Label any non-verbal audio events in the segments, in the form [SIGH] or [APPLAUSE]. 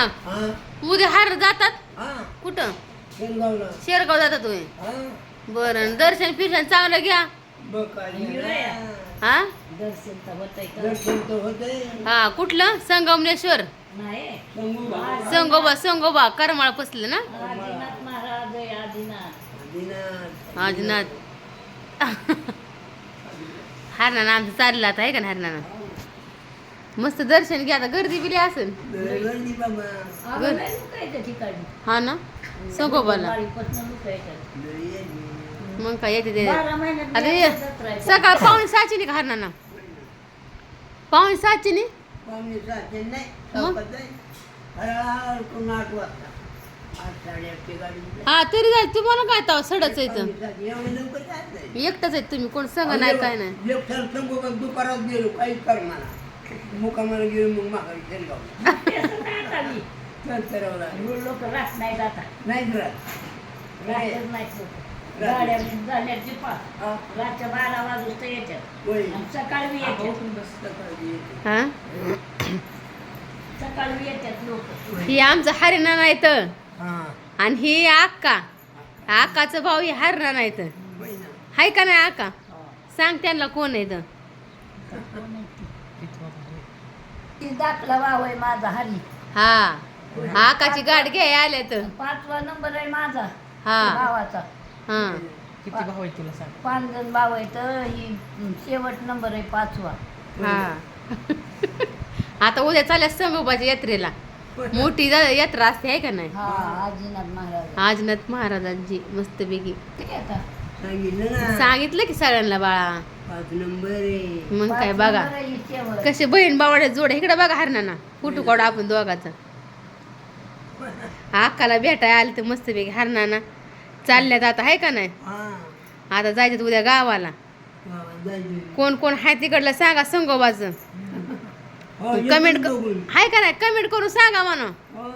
हा. उद्या हार जातात? कुठं? शेरगाव जातात तुम्ही हा. बरं दर्शन फिरशन चांगलं घ्या. हा? हा कुठलं? संगमनेश्वर. नाही. संगूबा. संगोबा करमाळा पसलं ना? आदिनाथ आजनाथ हरणानं आमचं चाललं आता आहे का हरणानं? मस्त दर्शन घ्या आता गर्दी बिली असेल गर्दी बाबा आम्हाला लुकायचं ठिकाणी हा ना संगोबाला लुकायचं. मग काय येते ते बारा महिन्यात आता ये जत्रा आहे. सकाळ पाहुणे सहाची नाही का हरणानं पावणे सहाची नाही पाहुणे सहाचे नाही मग? करून आठ वाजता आठ साडेआठची गाडी हा तरी जायचं तुम्हाला काय ताव सडच इथं पाहुणे सहाचे एवढे लवकर जात नाही. एकटाच आहेत तुम्ही कोण सांगा नाही काय नाही दुपारात गेलो काहीच कर मला मुकामाला गेलो मग माघारी लोक राहत नाहीत आता नाही राहत. नाही राहतच नाहीत लोक गाड्या झाल्या जिपा हा. रातच्या बारा वाजता येतात होय. आणि सकाळी बी येतात सकाळी येते. हा? सकाळी बी येतात लोक. ही आमचं हरिणा नाही तर हा. आणि ही आक्का. आकाचं भाऊ ही हरणा नाही तर होय का नाही आका सांग त्यांना कोण आहे तर ती दाखला वाव आहे माझा हरी. हा. आकाची गाठ घ्याय आले तर. पाचवा नंबर आहे माझा हा. भावाचा. हा. किती भाऊ आहे तुला सांग? पाच जण भाव आहे तर ही शेवट नंबर आहे पाचवा. हा. [LAUGHS] आता उद्या चालल्या संगोबाच्या यात्रेला. मोठी जा- यात्रा असते आहे का नाही? हा आजीनाथ महाराज. आजनाथ महाराजांची मस्तपैकी. सांगितलं ना. सांगितलं की सगळ्यांना बाळा. मग काय बघा. नंबर आहे ही शेवट. कसे बहीण बावड्या जोड इकडे बघा हरणाना. फोटो काढू आपण दोघाचा. अक्काला भेटाय आले तर मस्तपैकी हरणाना. चालल्यात आता आहे का नाही? हा. आता जायचं उद्या गावाला. कोण कोण आहे तिकडलं सांगा संगोबाचं. हो, कमेंट. आहे का नाही? कमेंट करून सांगा म्हणा. हो.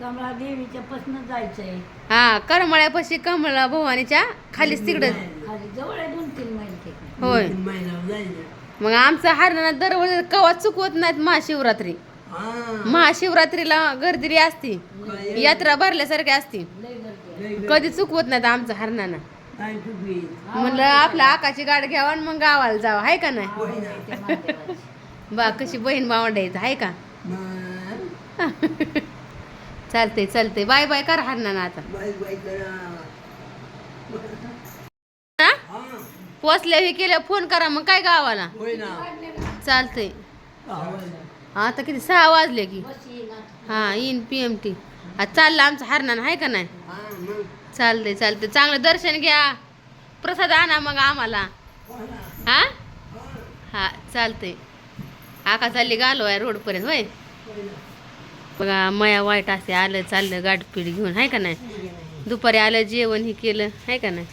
कमला देवीच्या पासन जायचंय. हा करमळ्यापाशी कमळा भवानीच्या खालीच तिकडं. खाली जवळ आहे दोन तीन मैल तिकडे होय जायचं. मग आमचा हरणा दरवर्षी कवा चुकवत नाहीत महाशिवरात्री हा. महाशिवरात्रीला गर्दी असती? यात्रा भरल्यासारखी असती कधी चुकवत नाहीत आमचं हरणाना काय? म्हणलं आपल्या आकाची गाडी घ्यावा आणि मग गावाला जावं आहे का नाही होय ना. बा कशी बहीण भावंड आहेत आहे का मग [LAUGHS] चालते चालते बाय बाय कर हरणाना आता करा. पोचल्या हे केल्या फोन करा मग काय गावाला? चालतंय. आता किती सहा वाजले की. हा येईन पी एम टी आता चाललं आमचं हरणानं आहे का नाही. चालतंय चालतंय. चांगलं दर्शन घ्या. प्रसाद आणा मग आम्हाला. हो. हा चालतंय. आका चालली गालो आहे रोडपर्यंत होय. बघा मया वाईट असते आलं चाललं गाठपीठ घेऊन आहे का नाही? दुपारी आलं जेवण हे केलं आहे का नाही?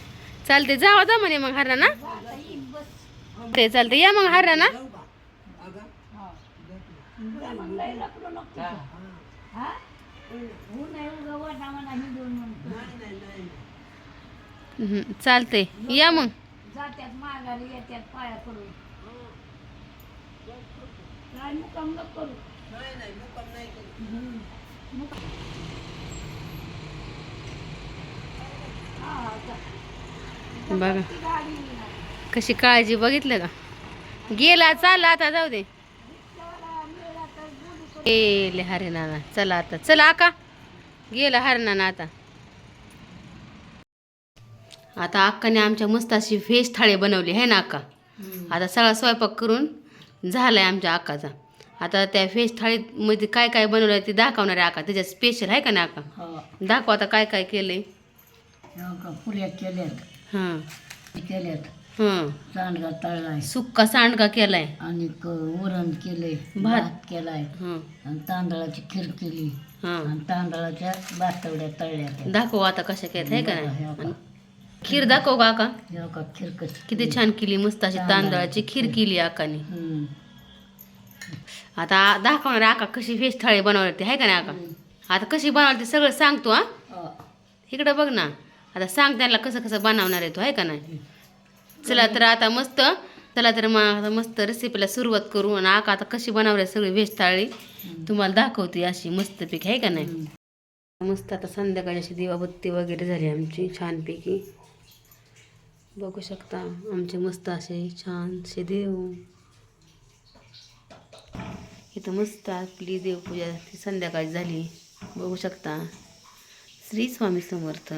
चालते जावा जा म्हणे मग हररा ना ते चालते या मग हररा ना चालते या मग. मुकाम करू लपडू नको तुझं. हा? ऊन आहे उगा वाटा म्हणा हिंडून म्हणतो. नाही, नाही, नाही. हम्म, चालतंय या मग जात्यात माघारी येत्यात पाया करून काय मुकाम नको करू नाही, नाही, मुक्काम नाही करू. हा, जा. बघा. कशी काळजी बघितलं का? गेला चालला आता जाऊ दे. गेले हरिणाना चला आता चला आका. गेला हरिणाना आता. आता अक्काने आमच्या मस्त अशी व्हेज थाळी बनवली आहे ना अक्का आता सगळा स्वयंपाक करून झालाय आमच्या अक्काचा आता त्या व्हेज थाळीमध्ये काय काय बनवलं ते दाखवणार आहे अक्का त्याच्यात स्पेशल आहे का ना अक्का हा. दाखव आता काय काय केलंय. हो का, पुऱ्या केल्यात. हां केल्यात हां सांडगा तळलाय. सुक्का सांडगा केलाय. आणि क- वरण केलंय. भात. भात केलाय. हां आणि तांदळाची खीर केली. हां आणि तांदळाच्या बास्तवड्या तळल्या त्या. दाखव आता कशा केल्यात आहे का नाही. आणि खीर दाखव का का खीर कशी किती छान केली मस्त अशी तांदळाची खीर केली आकाने. हम्म. आता दाखवणार आका कशी व्हेज थाळी बनवणार ती आहे का नाही आका? आता कशी बनवणार ते सगळं सांगतो हा. हा. इकडं बघ ना. आता सांग त्यांना कसं कसं बनवणार आहे तो आहे का नाही? चला तर आता मस्त चला तर मग आता मस्त रेसिपीला सुरुवात करू आणि आका आता कशी बनवली सगळी व्हेज थाळी तुम्हाला दाखवते अशी मस्तपैकी आहे का नाही? मस्त आता संध्याकाळी अशी दिवाबत्ती वगैरे झाली आमची छानपैकी. बघू शकता आमचे मस्त असे छानसे देव. इथं मस्त आपली देवपूजा ती संध्याकाळी झाली. बघू शकता. श्री स्वामी समर्थ.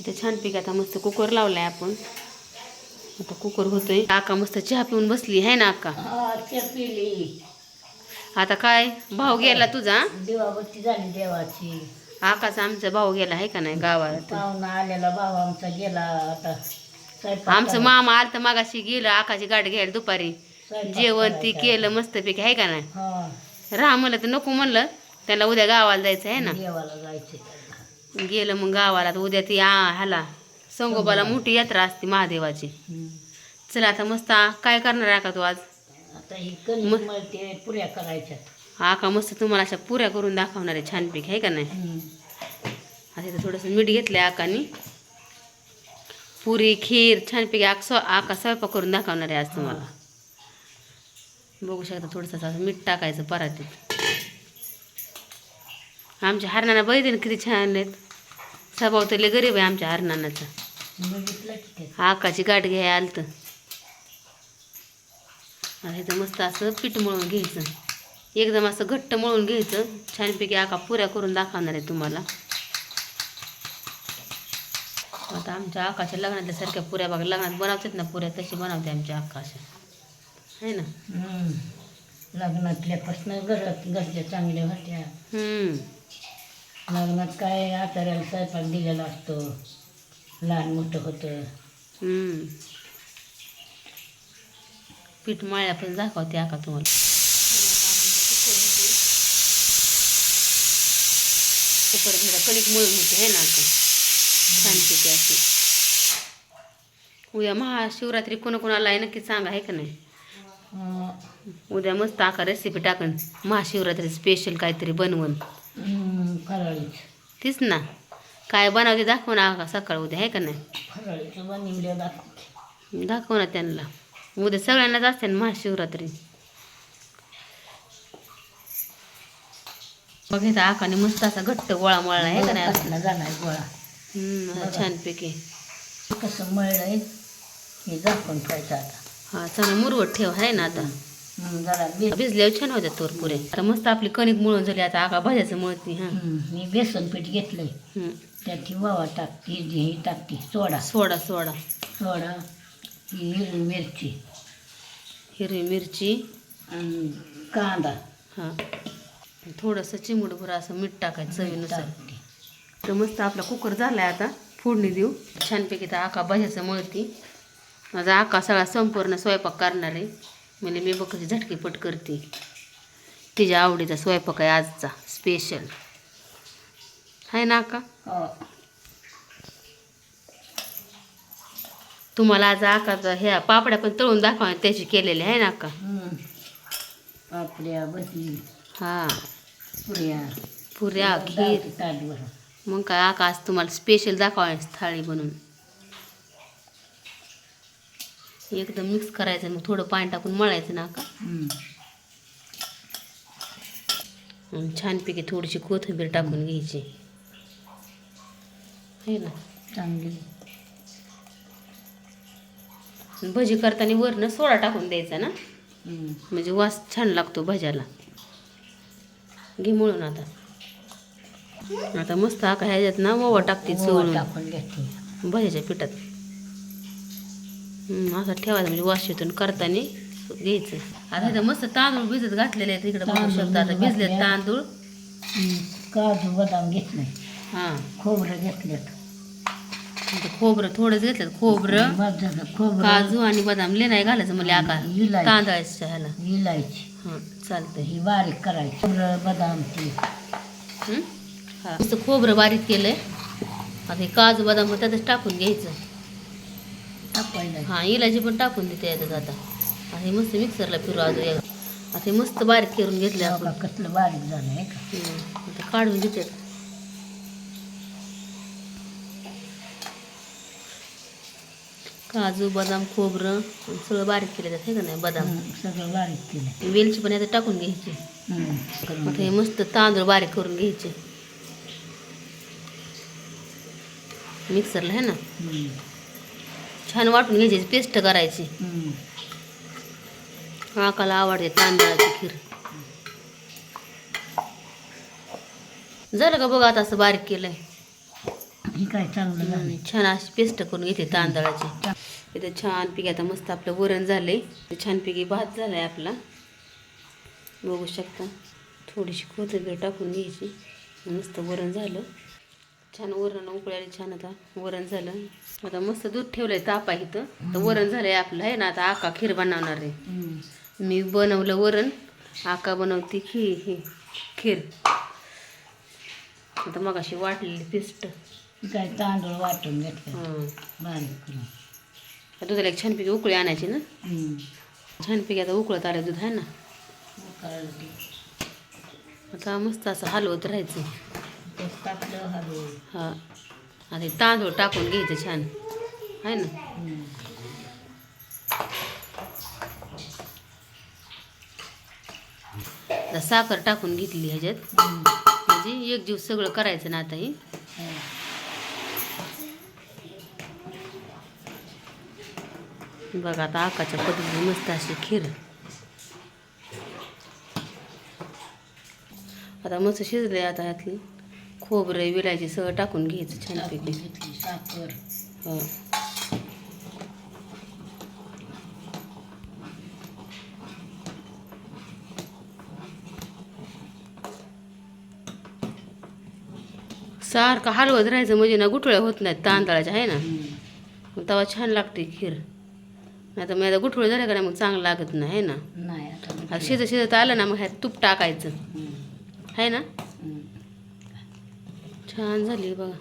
इथं छानपैकी आता मस्त कुकर लावलाय आपण. आता कुकर होतोय. आका मस्त चहा पिऊन बसली आहे ना आका? हा आता काय? भाऊ गेला तुझा? देवाबत्ती झाली देवाची. आकाचा आमचा भाऊ गेला आहे का नाही. पाहुणा आलेला भाऊ आमचा गेला आता. आमचं. मामा आलं तर मागाशी गेलं आकाची गाडी घ्यायला दुपारी. जेवण ती. केलं मस्तपैकी आहे का नाही? राहा म्हणलं तर नको म्हणलं त्याला उद्या गावाला जायचं आहे ना? देवाला जायचे गेलं मग गावाला तर उद्या ती आ ह्याला संगोबाला मोठी यात्रा असते महादेवाची. चला आता मस्त आ- काय करणार आहे का तू आज? आता ही कणिक मळते पुऱ्या करायच्या. आका मस्त तुम्हाला अशा पुऱ्या करून दाखवणार आहे छानपैकी आहे का नाही? आता इथं थोडंसं मीठ घेतलं आहे आकानी. पुरी खीर छानपैकी आक स्व आका स्वयंपाक करून दाखवणार आहे आज तुम्हाला. बघू शकता थोडंसं असं मीठ टाकायचं परातीत. आमच्या हरणाना बघितले किती छान आहेत. स्वभाव लय गरीब आहे आमच्या हरणानाचा. आकाची गाठ घ्याय आलं तर मस्त असं पीठ मळून घ्यायचं. एकदम असं घट्ट मळून घ्यायचं. छानपैकी आका पुऱ्या करून दाखवणार आहे तुम्हाला. आता आमच्या आकाच्या लग्नातल्या सारख्या पुऱ्या बघा लग्नात बनवतात ना पुऱ्या तशी बनवते आमच्या आकाशा आहे ना? हम्म. लग्नातल्यापासून घरात घरच्या चांगल्या होत्या. हम्म. लग्नात काय आचार्याला स्वयंपाक दिलेला असतो. लहान मोठं होतं. हम्म. पीठ मळ्या पण दाखवते आका तुम्हाला. कुकर भेडा कणिक मळून होते है ना आका? छानपैकी अशी. उद्या महाशिवरात्री कोणाकोणाला आहे नक्की सांगा आहे का नाही? अं, उद्या मस्त आका रेसिपी टाकन. महाशिवरात्री स्पेशल काहीतरी बनवून. हम्म, फराळीच तीच ना. काय बनवते दाखव ना आका सकाळ उद्या आहे का नाही? फराळीचं दाखवते. दाखव ना त्यांना. उद्या सगळ्यांनाच असते ना महाशिवरात्री. बघ इथं आकाने मस्त असा घट्ट गोळा मळला आहे का नाही? कसला झालाय गोळा. हम्म, असा छानपैकी. कसं मळलंय हे झाकून ठेवायचं आता. हा चांगला मुरवट ठेव आहे ना आता. जरा भिजल्यावर छान होत्या तोर पुरे. आता मस्त आपली कणिक मळून झाली आता आका भाज्याचं मळती हा. मी बेसन पीठ घेतलंय. त्यात ही वावा टाकते ही ही टाकते सोडा. सोडा सोडा. सोडा ही हिरवी मिरची. हिरवी मिरची. आणि कांदा. हा. थोडंसं चिमूटभर असं मीठ टाकायचं चवीनुसार. टाकते. तर मस्त आपला कुकर झालाय आता फोडणी देऊ. छानपैकी तर आका भाज्याचं मळती. माझा आका सगळा संपूर्ण स्वयंपाक करणार आहे. म्हणजे मी बघ कशी झटकीपट करते. तिच्या आवडीचा स्वयंपाक आहे आजचा स्पेशल आहे ना आका? हो. तुम्हाला आज आकाचा ह्या पापड्या पण तळून दाखवा त्याची केलेली आहे ना हम्म. पापड्या भजी. हा. पुऱ्या. पुऱ्या खीर. मग काय आका आज तुम्हाला स्पेशल दाखवा थाळी बनवून एकदम मिक्स करायचं मग थोडं पाणी टाकून मळायचं ना. आणि छानपैकी थोडीशी कोथिंबीर टाकून घ्यायची. आहे ना? चांगली. भजी करताना वरनं सोडा टाकून द्यायचा ना. म्हणजे वास छान लागतो भज्याला. घे मळून आता. आता मस्त आका ह्याच्यात ना ओवा टाकते चोळून. टाकून घेते. भज्याच्या पिठात. असा ठेवायचा म्हणजे आणि करताना घ्यायचं. आता इथं मस्त तांदूळ भिजत घातलेले आहेत. इकडे तांदूळ शकता आता भिजलेत. तांदूळ. काजू बदाम घेतले हां. खोबरं घेतलेत. खोबरं थोडंच घेतलं खोबरं काजू आणि बदाम ले नाही घालायचं म्हणजे आकार. तांदळाच्या ह्याला. इलायची. हां चालतंय. ही बारीक करायची. खोबरं बदाम ती. हं? खोबरं बारीक केलंय. आता हे काजू बदाम त्यातच टाकून घ्यायचं. हां इलायची पण टाकून देते याच्यात आता. आता हे मस्त मिक्सरला फिरू अजून आता हे मस्त बारीक करून घेतले आपण. कसलं बारीक झालं आहे का. आता काढून घेते. काजू बदाम खोबरं आणि सगळं बारीक केलं जातं हे का नाही? बदाम. सगळं बारीक केलं. वेलची पण याच्यात टाकून घ्यायची. आता हे मस्त तांदूळ बारीक करून घ्यायचे. मिक्सरला आहे ना. छान वाटून घ्यायची पेस्ट करायची. आकाला आवडते तांदळाची खीर. झालं का बघा आता असं बारीक केलंय. काय चांगलं छान अशी पेस्ट करून घेते तांदळाची. इथं छान पिकी आता मस्त आपलं वरण झालंय. इथं छान पिकी भात झालाय आपला. बघू शकता. थोडीशी कोथिंबीर टाकून घ्यायची. मस्त वरण झालं. छान वरण उकळायला छान आता वरण झालं. आता मस्त दूध ठेवलंय तापा इथं. तर वरण झालंय आपलं आहे ना? आता आका खीर बनवणार आहे. मी बनवलं वरण आका बनवती खी ही खीर. आता मग अशी वाटलेली पेस्ट. काय तांदूळ वाटून घेतलं. हां. बारीक दुधाला एक छानपैकी उकळी आणायची ना. छानपैकी आता उकळत आलं दूध आहे ना? आता मस्त असं हलवत राहायचं. हा. आणि तांदूळ टाकून घ्यायचं छान. आहे ना? आता साखर टाकून घेतली ह्याच्यात. म्हणजे एक जीव सगळं करायचं ना आता हे. बघा आता आकाच्या पद्धतीने मस्त अशी खीर. आता मस्त शिजले आता यातली खोबरं विलायची सगळं टाकून घ्यायचं छानपैकी साखर. हो. सारखं हलवत राहायचं म्हणजे ना गुठळ्या होत नाहीत तांदळाच्या आहे ना. मग तेव्हा छान लागते खीर. नाही तर मग आता गुठळं झालं का नाही मग चांगलं लागत नाही आहे ना? नाही आता आता शिजत शिजत आलं ना मग ह्यात तूप टाकायचं. आहे ना. छान झाली बघा.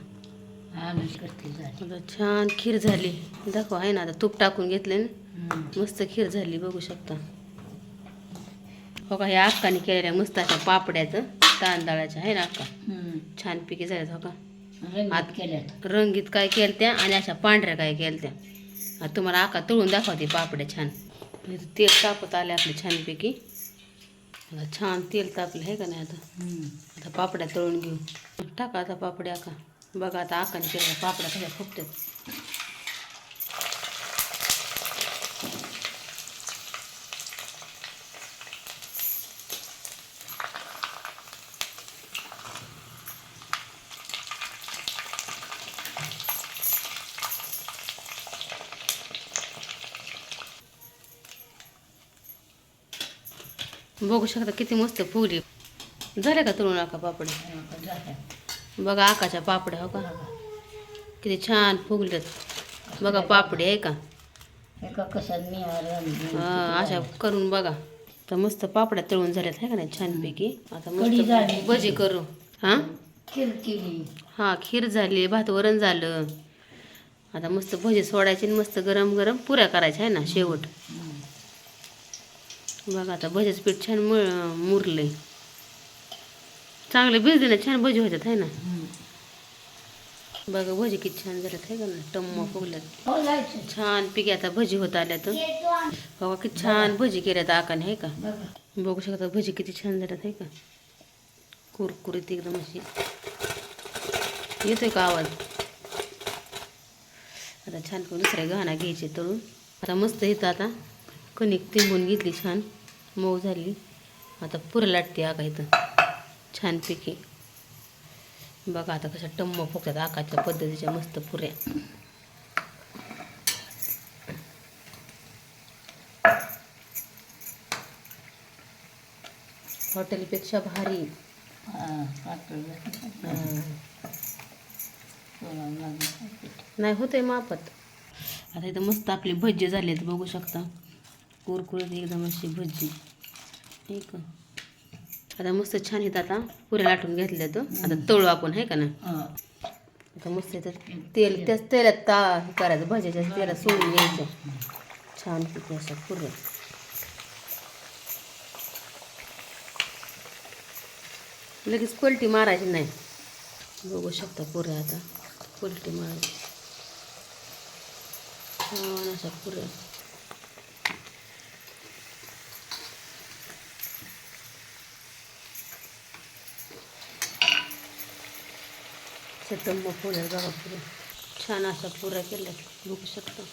झाली. आता छान खीर झाली. दाखवा आहे ना आता तूप टाकून घेतले ना. मस्त खीर झाली बघू शकता. हो का ह्या अक्काने केलेल्या मस्त अशा पापड्याचं तांदळाच्या आहे ना अक्का. छान पिके झाल्यात हो का? रंगीत केल्यात. रंगीत काय केलं त्या आणि अशा पांढऱ्या काय केलं त्या आता तुम्हाला आका तळून दाखवते पापड्या छान. तेल तापत आले आपले छानपैकी आता छान तेल तापलं आहे का नाही आता. आता पापड्या तळून घेऊ. टाका आता पापड्या आका बघा आता आकाने केलेल्या पापड्या कशा फुगतात बघू शकता किती मस्त फुगली. झाले का तळून आका पापडी? बघा आकाच्या पापड्या हो का? किती छान फुगल्यात बघा पापडी आहे का? हे अशा करून बघा. तर मस्त पापड्या तळून झाल्यात आहे का नाही? छानपैकी. आता. मस्त भजी करू. हा? खीर केली. हा खीर झाली भात वरण झालं. आता मस्त भजी सोडायची आणि मस्त गरम गरम पुऱ्या करायच्या आहे ना शेवट. बघा आता भजीचं पीठ छान मुळ मुरलंय. चांगले भिजले छान भजी होतात आहे ना. बघा भजी किती छान झाल्यात आहे का ना टम्म फुगल्यात. हो छान पिके आता भजी होत आल्या तर बघा किती छान भजी केल्यात आकाने आहे का? बघा. बघू शकता भजी किती छान झाल्यात आहे का? कुरकुरीत एकदम अशी. येतोय का आवाज? आता छान करून दुसऱ्या गहना घ्यायचे तळून. आता मस्त इथं आता कणिक तिंबून घेतली छान. मऊ झाली. आता पुरं लाटते आका इथं. छानपैकी. बघा आता कशा टम्म फुगतात आकाच्या पद्धतीच्या मस्त पुऱ्या. हॉटेलपेक्षा भारी. नाही होते मापत. आता इथं मस्त आपली भज्जी झाली आहेत बघू शकता. कुरकुरीत एकदम अशी भज्जी. ठीक आहे आता मस्त छान येतं आता. पुऱ्या लाटून घेतल्या तर. आता तळू आपण आहे का ना. आता मस्त इथं तेल त्याच तेलात ता हे करायचं भज्याच्या तेलात सोडून घ्यायचं. छान पिके अशा पुऱ्या. लगेच पलटी मारायची नाही. बघू शकता पुऱ्या आता. पलटी मारायची. छान अशा पुऱ्या. चटंब पुऱ्या पुऱ्या. छान अशा पुऱ्या केल्या. बघू शकता.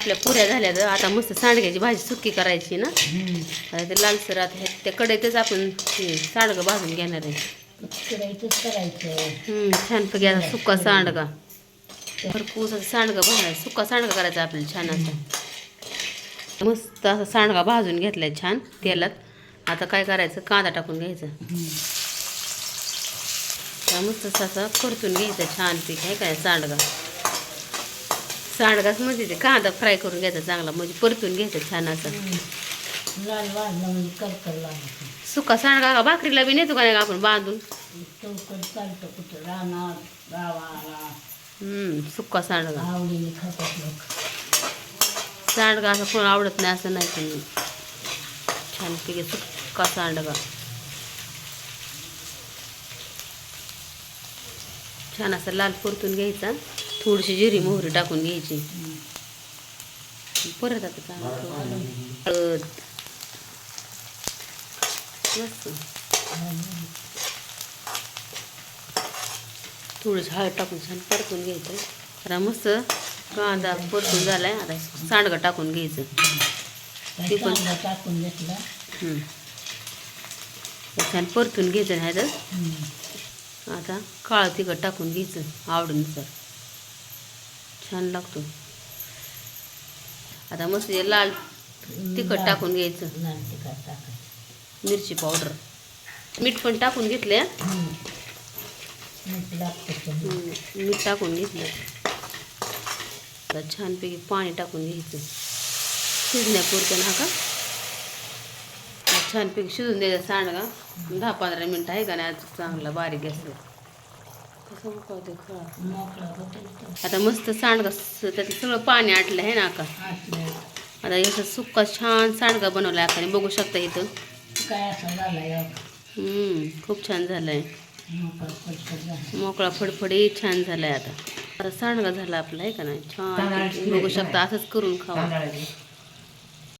आपल्या पुऱ्या झाल्या तर आता मस्त सांडग्याची भाजी सुकी करायची ना. आता ते लालसर आता हे- त्या कढईतच आपण ते सांडगं भाजून घेणार आहे. छानपैकी आता सुका सांडगा. भरपूर असं सांडगा भाजायचं. सुका सांडगा करायचा आपल्याला छान असा. मस्त असा सांडगा भाजून घेतलाय छान तेलात. आता काय करायचं? कांदा टाकून घ्यायचा. त्या मस्त असा परतून घ्यायचा छान पीक आहे काय सांडगा. सांडगाच म्हणजे ते कांदा फ्राय करून घ्यायचा चांगला म्हणजे परतून घ्यायचा छान असा. लाल म्हणजे करकर लागतो सुका सांडगा का? भाकरीला बी नेतो का नाही का आपण बांधून? चौकट चालतं कुठं? रानात गावाला. हम्म, सुका सांडगा. आवडीने खातात लोक. सांडगा असं कोण आवडत नाही असं नाही पण छानपैकी सुक्का सांडगा. छान असं लाल परतून घ्यायचा. थोडीशी जिरी मोहरी टाकून घ्यायची. परत आता चांगलं हळद मस्त. थोडीशी हळद टाकून छान परतून घ्यायचं. आता मस्त कांदा परतून झालाय. आता सांडगं टाकून घ्यायचं. ते पण- टाकून घेतला. छान परतून घ्यायचं नाही तर हम्म. आता काळं तिखट टाकून घ्यायचं आवडीनुसार छान लागतो. आता मस्त लाल तिखट टाकून घ्यायचं. लाल तिखट टाकायचं. मिरची पावडर. मीठ पण टाकून घेतलं. मीठ टाकून घेतलं आता छानपैकी पाणी टाकून घ्यायचं. शिजण्यापुरतं ना का? छानपैकी शिजून द्यायचं सांडगा. दहा पंधरा मिनटं आहे का नाही आज चांगला बारीक गॅसवर आता मस्त सांडगा त्याचं सगळं पाणी आटलं आहे ना का आता याचा सुक्का छान सांडगा बनवला आहे आकाने बघू शकता इथं काय असं हम्म, खूप छान झालंय. मोकळा मोकळा फडफडी छान झालाय आता. आता सांडगा झाला आपला आहे का नाही? छान. बघू शकता असंच करून खावा.